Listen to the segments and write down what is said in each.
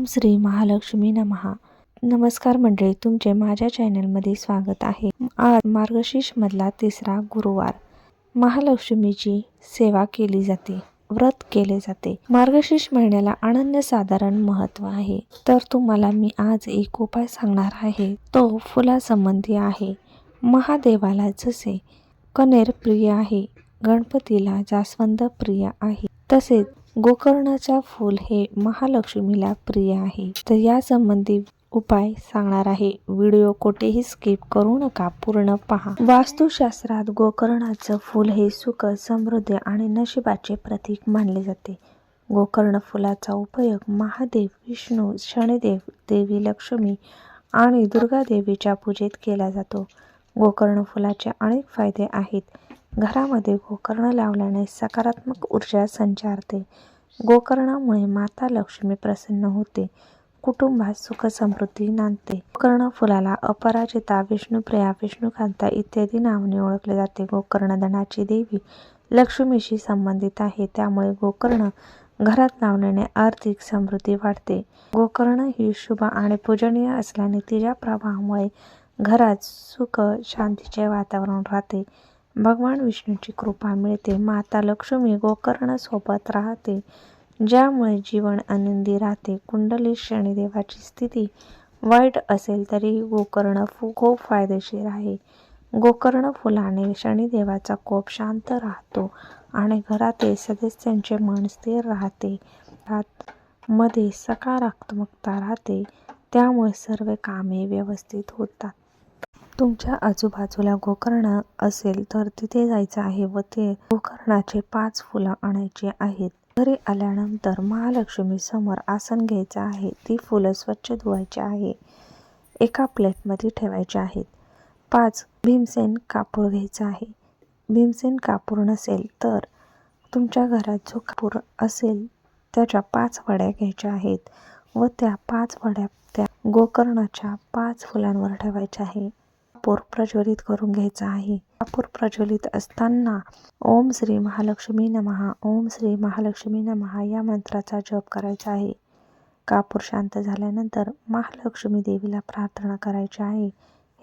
ओम श्री महालक्ष्मी नमहा नमस्कार मंडळी तुमचे माझ्या चॅनलमध्ये स्वागत आहे. आज मार्गशीर्ष मधला तिसरा गुरुवार. महालक्ष्मीची सेवा केली जाते व्रत केले जाते. मार्गशीर्ष महिन्याला अनन्य साधारण महत्त्व आहे. तर तुम्हाला मी आज एक उपाय सांगणार आहे. तो फुलासंबंधी आहे. महादेवाला जसे कनेर प्रिय आहे गणपतीला जास्वंद प्रिय आहे तसेच गोकर्णाचा फूल हे महालक्ष्मीला प्रिय आहे. तर या संबंधी उपाय सांगणार आहे. व्हिडिओ कुठेही स्किप करू नका पूर्ण पहा. वास्तुशास्त्रात गोकर्णाचं फूल हे सुख समृद्धी आणि नशिबाचे प्रतीक मानले जाते. गोकर्ण फुलाचा उपयोग महादेव विष्णू शनिदेव देवी लक्ष्मी आणि दुर्गा देवीच्या पूजेत केला जातो. गोकर्ण फुलाचे अनेक फायदे आहेत. घरामध्ये गोकर्ण लावल्याने सकारात्मक ऊर्जा संचारते. गोकर्णामुळे माता लक्ष्मी प्रसन्न होते. कुटुंबात सुख समृद्धी नांदते. गोकर्ण फुलाला अपराजिता विष्णुप्रिया विष्णुकांता इत्यादी नावाने ओळखले जाते. गोकर्ण धनाची देवी लक्ष्मीशी संबंधित आहे. त्यामुळे गोकर्ण घरात लावल्याने आर्थिक समृद्धी वाढते. गोकर्ण ही शुभ आणि पूजनीय असल्याने तिच्या प्रभावामुळे घरात सुख शांतीचे वातावरण राहते. भगवान विष्णूची कृपा मिळते. माता लक्ष्मी गोकर्णसोबत राहते ज्यामुळे जीवन आनंदी राहते. कुंडली शनिदेवाची स्थिती वाईट असेल तरीही गोकर्ण फु खूप फायदेशीर आहे. गोकर्ण फुलाने शनिदेवाचा कोप शांत राहतो आणि घरातील सदस्यांचे मन स्थिर राहते. मध्ये सकारात्मकता राहते त्यामुळे सर्व कामे व्यवस्थित होतात. तुमच्या आजूबाजूला गोकर्ण असेल तर तिथे जायचं आहे व ते गोकर्णाचे पाच फुलं आणायची आहेत. घरी आल्यानंतर महालक्ष्मी समोर आसन घ्यायचं आहे. ती फुलं स्वच्छ धुवायची आहे. एका प्लेटमध्ये ठेवायची आहेत. पाच भीमसेन कापूर घ्यायचा आहे. भीमसेन कापूर नसेल तर तुमच्या घरात जो कापूर असेल त्याच्या पाच वड्या घ्यायच्या आहेत व त्या पाच वड्या त्या गोकर्णाच्या पाच फुलांवर ठेवायच्या आहे. कापूर प्रज्वलित करून घ्यायचा आहे. कापूर प्रज्वलित असताना ओम श्री महालक्ष्मी नमहा ओम श्री महालक्ष्मी नमहा या मंत्राचा जप करायचा आहे. कापूर शांत झाल्यानंतर महालक्ष्मी देवीला प्रार्थना करायची आहे.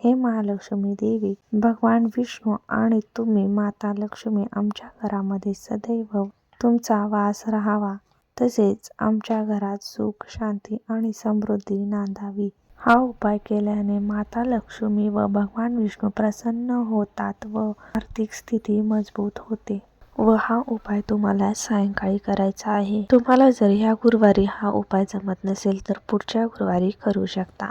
हे महालक्ष्मी देवी भगवान विष्णू आणि तुम्ही माता लक्ष्मी आमच्या घरामध्ये सदैव तुमचा वास राहावा. तसेच आमच्या घरात सुख शांती आणि समृद्धी नांदावी. हा उपाय केल्याने माता लक्ष्मी व भगवान विष्णू प्रसन्न होतात व आर्थिक स्थिती मजबूत होते. व हा उपाय तुम्हाला सायंकाळी करायचा आहे. तुम्हाला जर ह्या गुरुवारी हा उपाय जमत नसेल तर पुढच्या गुरुवारी करू शकता.